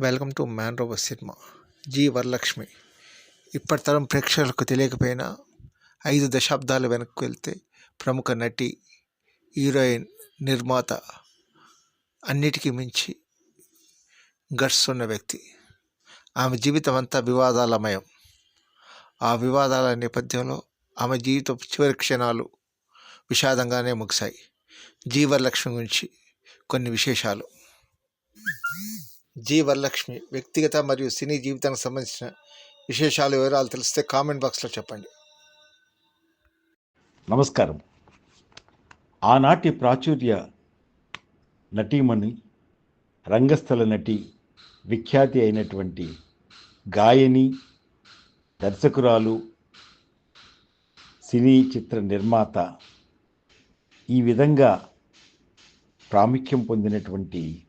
Welcome to man robber cinema. G Varalakshmi. ఇప్పటి తరం ప్రేక్షకులకు తెలియకపోయినా ఐదు దశాబ్దాలు వెనక్కి వెళ్తే ప్రముఖ నటి హీరోయిన్ నిర్మాత అన్నిటికీ మించి గట్స్ ఉన్న వ్యక్తి. ఆమె జీవితం అంతా వివాదాలమయం. ఆ వివాదాల నేపథ్యంలో ఆమె జీవిత చివరి క్షణాలు విషాదంగానే ముగిశాయి. జీ వరలక్ష్మి గురించి కొన్ని విశేషాలు. జీ వరలక్ష్మి వ్యక్తిగత మరియు సినీ జీవితానికి సంబంధించిన విశేషాలు వివరాలు తెలిస్తే కామెంట్ బాక్స్లో చెప్పండి. నమస్కారం. ఆనాటి ప్రాచుర్య నటీమణి రంగస్థల నటి విఖ్యాతి అయినటువంటి గాయని దర్శకురాలు సినీ చిత్ర నిర్మాత ఈ విధంగా ప్రాముఖ్యం పొందినటువంటి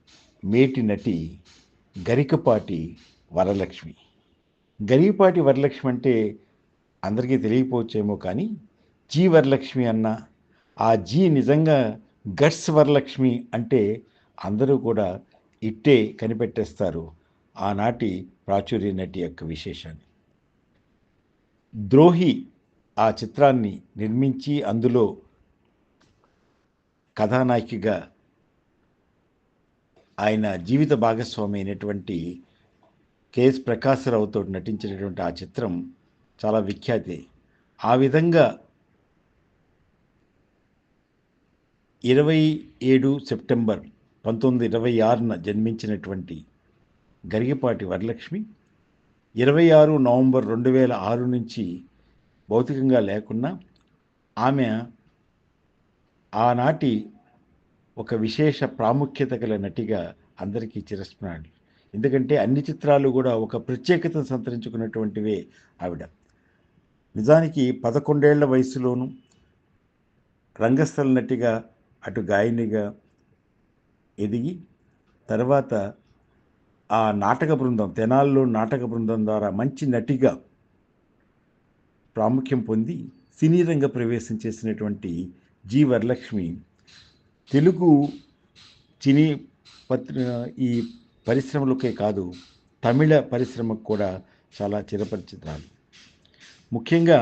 మేటి నటి గరికపాటి వరలక్ష్మి. గరికపాటి వరలక్ష్మి అంటే అందరికీ తెలియకపోవచ్చేమో కానీ జీ వరలక్ష్మి అన్న ఆ జీ నిజంగా గట్స్ వరలక్ష్మి అంటే అందరూ కూడా ఇట్టే కనిపెట్టేస్తారు. ఆనాటి ప్రాచుర్య నటి యొక్క విశేషాన్ని. ద్రోహి ఆ చిత్రాన్ని నిర్మించి అందులో కథానాయికగా ఆయన జీవిత భాగస్వామి అయినటువంటి కెఎస్ ప్రకాశరావుతో నటించినటువంటి ఆ చిత్రం చాలా విఖ్యాతి. ఆ విధంగా ఇరవై ఏడు సెప్టెంబర్ పంతొమ్మిది ఇరవై ఆరున జన్మించినటువంటి గరిగపాటి వరలక్ష్మి ఇరవై ఆరు నవంబర్ రెండు వేల ఆరు నుంచి భౌతికంగా లేకున్నా ఆమె ఆనాటి ఒక విశేష ప్రాముఖ్యత గల నటిగా అందరికీ చిరస్మరణలు ఎందుకంటే అన్ని చిత్రాలు కూడా ఒక ప్రత్యేకతను సంతరించుకున్నటువంటివే ఆవిడ. నిజానికి పదకొండేళ్ళ వయసులోనూ రంగస్థల నటిగా అటు గాయనిగా ఎదిగి తర్వాత ఆ నాటక బృందం తెనాల్లో నాటక బృందం ద్వారా మంచి నటిగా ప్రాముఖ్యం పొంది సినీ రంగ ప్రవేశం చేసినటువంటి జీ వరలక్ష్మి తెలుగు సినీ పత్రి ఈ పరిశ్రమలకే కాదు తమిళ పరిశ్రమకు కూడా చాలా చిరపరిచితాలు ముఖ్యంగా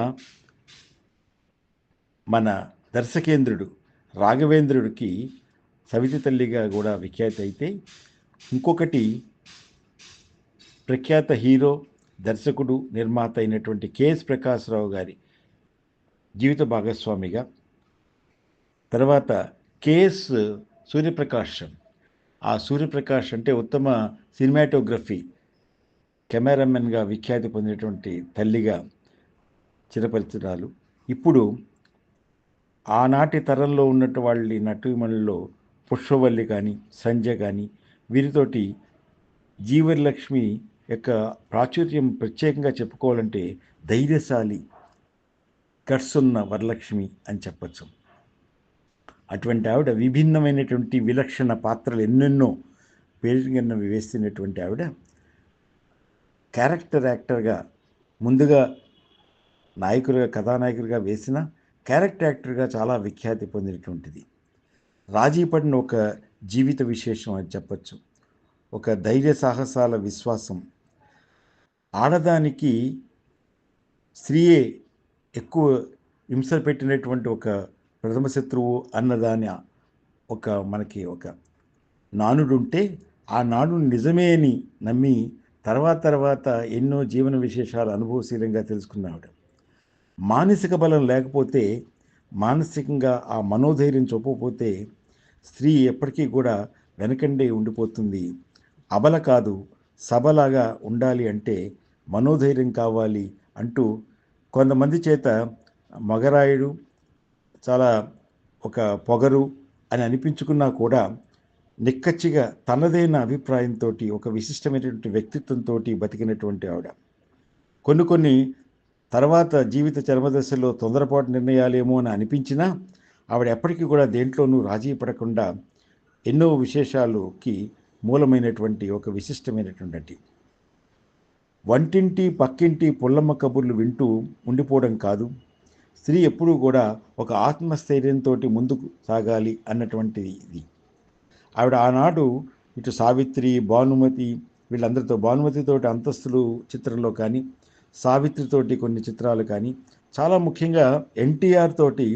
మన దర్శకేంద్రుడు రాఘవేంద్రుడికి సవితి తల్లిగా కూడా విఖ్యాతి అయితే ఇంకొకటి ప్రఖ్యాత హీరో దర్శకుడు నిర్మాత అయినటువంటి కెఎస్ ప్రకాశ్రావు గారి జీవిత భాగస్వామిగా తర్వాత కేఎస్ సూర్యప్రకాష్ ఆ సూర్యప్రకాష్ అంటే ఉత్తమ సినిమాటోగ్రఫీ. కెమెరామెన్గా విఖ్యాతి పొందినటువంటి తల్లిగా చిరపరిచిరాలు ఇప్పుడు ఆనాటి తరంలో ఉన్నట్టు వాళ్ళ నటుమణుల్లో పుష్పవల్లి కానీ సంజయ్ కానీ వీరితోటి జీవలక్ష్మి యొక్క ప్రాచుర్యం ప్రత్యేకంగా చెప్పుకోవాలంటే ధైర్యశాలి గట్సున్న వరలక్ష్మి అని చెప్పచ్చు. అటువంటి ఆవిడ విభిన్నమైనటువంటి విలక్షణ పాత్రలు ఎన్నెన్నో పేరుగన్న వేస్తున్నటువంటి ఆవిడ క్యారెక్టర్ యాక్టర్గా ముందుగా నాయకులుగా కథానాయకులుగా వేసిన క్యారెక్టర్ యాక్టర్గా చాలా విఖ్యాతి పొందినటువంటిది. రాజీ పడిన ఒక జీవిత విశేషం అని చెప్పచ్చు. ఒక ధైర్య సాహసాల విశ్వాసం. ఆడదానికి స్త్రీయే ఎక్కువ హింస పెట్టినటువంటి ఒక ప్రథమ శత్రువు అన్నదాని ఒక మనకి ఒక నానుడు ఉంటే ఆ నాడు నిజమే అని నమ్మి తర్వాత తర్వాత ఎన్నో జీవన విశేషాలు అనుభవశీలంగా తెలుసుకున్నావిడ మానసిక బలం లేకపోతే మానసికంగా ఆ మనోధైర్యం చూపకపోతే స్త్రీ ఎప్పటికీ కూడా వెనకండే ఉండిపోతుంది. అబల కాదు సబలాగా ఉండాలి అంటే మనోధైర్యం కావాలి అంటూ కొంతమంది చేత మగరాయుడు చాలా ఒక పొగరు అని అనిపించుకున్నా కూడా నిక్కచ్చిగా తనదైన అభిప్రాయంతో ఒక విశిష్టమైనటువంటి వ్యక్తిత్వంతో బతికినటువంటి ఆవిడ. కొన్ని కొన్ని తర్వాత జీవిత చర్మదశలో తొందరపాటు నిర్ణయాలేమో అని అనిపించినా ఆవిడ ఎప్పటికీ కూడా దేంట్లోనూ రాజీ పడకుండా ఎన్నో విశేషాలుకి మూలమైనటువంటి ఒక విశిష్టమైనటువంటి వంటింటి పక్కింటి పుల్లమ్మ కబుర్లు వింటూ ఉండిపోవడం కాదు. స్త్రీ ఎప్పుడూ కూడా ఒక ఆత్మస్థైర్యంతో ముందుకు సాగాలి అన్నటువంటిది ఇది. ఆవిడ ఆనాడు ఇటు సావిత్రి భానుమతి వీళ్ళందరితో భానుమతితోటి అంతస్తులు చిత్రంలో కానీ సావిత్రితోటి కొన్ని చిత్రాలు కానీ చాలా ముఖ్యంగా ఎన్టీఆర్ తోటి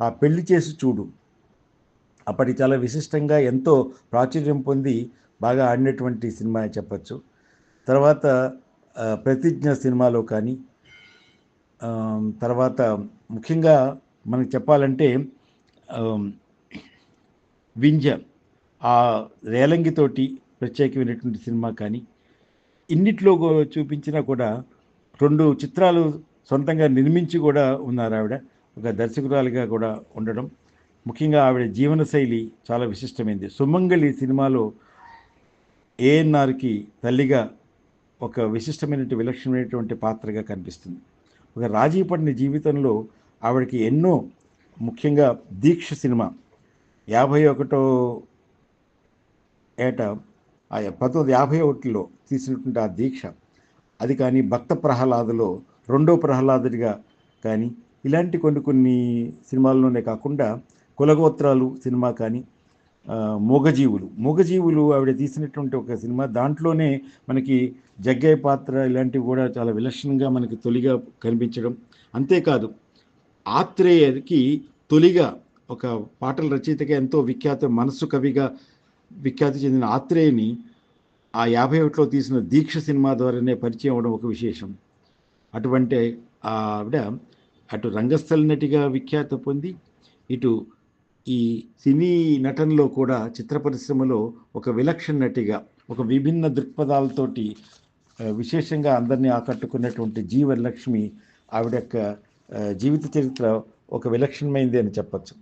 ఆ పెళ్ళి చేసి చూడు. అప్పటి చాలా విశిష్టంగా ఎంతో ప్రాచుర్యం పొంది బాగా ఆడినటువంటి సినిమా అని చెప్పచ్చు. తర్వాత ప్రతిజ్ఞ సినిమాలో కానీ తర్వాత ముఖ్యంగా మనకు చెప్పాలంటే వింజ ఆ రేలంగితోటి ప్రత్యేకమైనటువంటి సినిమా కానీ ఇన్నిట్లో చూపించినా కూడా రెండు చిత్రాలు సొంతంగా నిర్మించి కూడా ఉన్నారు ఆవిడ. ఒక దర్శకురాలిగా కూడా ఉండడం. ముఖ్యంగా ఆవిడ జీవనశైలి చాలా విశిష్టమైంది. సుమంగళి సినిమాలో ఏఎన్ఆర్కి తల్లిగా ఒక విశిష్టమైనటువంటి విలక్షణమైనటువంటి పాత్రగా కనిపిస్తుంది. ఒక రాజీ పడిన జీవితంలో ఆవిడకి ఎన్నో ముఖ్యంగా దీక్ష సినిమా యాభై ఒకటో ఏట ఆ పంతొమ్మిది యాభై ఒకటిలో తీసినటువంటి ఆ దీక్ష. అది కానీ భక్త ప్రహ్లాదులో రెండో ప్రహ్లాదుడిగా కానీ ఇలాంటి కొన్ని కొన్ని సినిమాల్లోనే కాకుండా కులగోత్రాలు సినిమా కానీ మూగజీవులు. మూగజీవులు ఆవిడ తీసినటువంటి ఒక సినిమా. దాంట్లోనే మనకి జగ్గయ్య పాత్ర ఇలాంటివి కూడా చాలా విలక్షణంగా మనకి తొలిగా కనిపించడం. అంతేకాదు ఆత్రేయకి తొలిగా ఒక పాటల రచయితగా ఎంతో విఖ్యాత మనస్సు కవిగా విఖ్యాతి చెందిన ఆత్రేయని ఆ యాభై ఒకటిలో తీసిన దీక్ష సినిమా ద్వారానే పరిచయం అవడం ఒక విశేషం. అటువంటి ఆవిడ అటు రంగస్థల నటిగా విఖ్యాత పొంది ఇటు ఈ సినీ నటనలో కూడా చిత్ర పరిశ్రమలో ఒక విలక్షణ నటిగా ఒక విభిన్న దృక్పథాలతోటి విశేషంగా అందరినీ ఆకట్టుకున్నటువంటి జీవలక్ష్మి ఆవిడ యొక్క జీవిత చరిత్ర ఒక విలక్షణమైంది అని చెప్పచ్చు.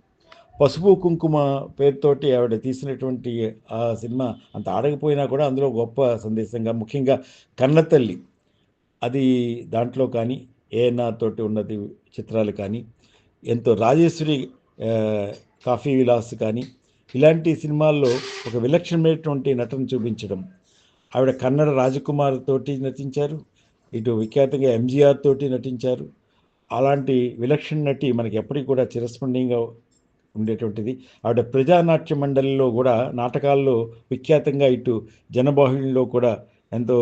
పసుపు కుంకుమ పేరుతోటి ఆవిడ తీసినటువంటి ఆ సినిమా అంత ఆడకపోయినా కూడా అందులో గొప్ప సందేశంగా ముఖ్యంగా కన్నతల్లి అది దాంట్లో కానీ ఏఎన్ఆర్ తోటి ఉన్నది చిత్రాలు కానీ ఎంతో రాజేశ్వరి కాఫీ విలాస్ కానీ ఇలాంటి సినిమాల్లో ఒక విలక్షణమైనటువంటి నటన చూపించడం. ఆవిడ కన్నడ రాజకుమార్ తోటి నటించారు ఇటు విఖ్యాతంగా ఎంజీఆర్ తోటి నటించారు. అలాంటి విలక్షణ నటి మనకి ఎప్పటికీ కూడా చిరస్మరణీయంగా ఉండేటువంటిది. ఆవిడ ప్రజానాట్య మండలిలో కూడా నాటకాల్లో విఖ్యాతంగా ఇటు జనబాహుళ్యంలో కూడా ఎంతో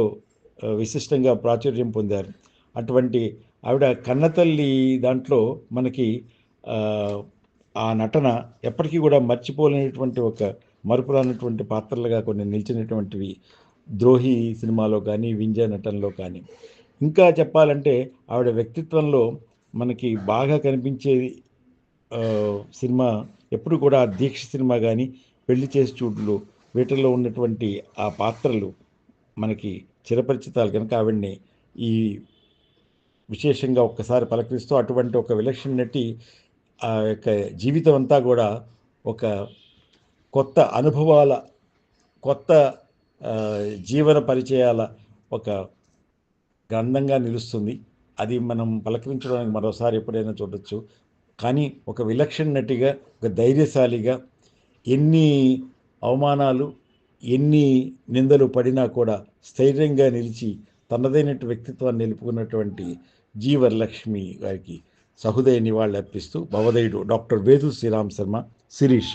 విశిష్టంగా ప్రాచుర్యం పొందారు. అటువంటి ఆవిడ కన్నతల్లి దాంట్లో మనకి ఆ, నటన ఎప్పటికీ కూడా మర్చిపోలేనటువంటి ఒక మరుపురానటువంటి పాత్రలుగా కొన్ని నిలిచినటువంటివి. ద్రోహి సినిమాలో కానీ వింజ నటనలో కానీ. ఇంకా చెప్పాలంటే ఆవిడ వ్యక్తిత్వంలో మనకి బాగా కనిపించేది సినిమా ఎప్పుడు కూడా దీక్ష సినిమా కానీ పెళ్ళి చేసి చూడులు వీటిల్లో ఉన్నటువంటి ఆ పాత్రలు మనకి చిరపరిచితాలు కనుక ఆవిడ్ని ఈ విశేషంగా ఒక్కసారి పలకరిస్తూ అటువంటి ఒక విలక్షణ నటి ఆ యొక్క జీవితం అంతా కూడా ఒక కొత్త అనుభవాల కొత్త జీవన పరిచయాల ఒక గ్రంథంగా నిలుస్తుంది. అది మనం పలకరించడానికి మరోసారి ఎప్పుడైనా చూడొచ్చు. కానీ ఒక విలక్షణ నటిగా ఒక ధైర్యశాలిగా ఎన్ని అవమానాలు ఎన్ని నిందలు పడినా కూడా స్థైర్యంగా నిలిచి తనదైనటువంటి వ్యక్తిత్వాన్ని నిలుపుకున్నటువంటి జీవలక్ష్మి గారికి సహృదయ నివాళులు అర్పిస్తూ భవదయుడు డాక్టర్ వేదు శ్రీరామ్ శర్మ శిరీష.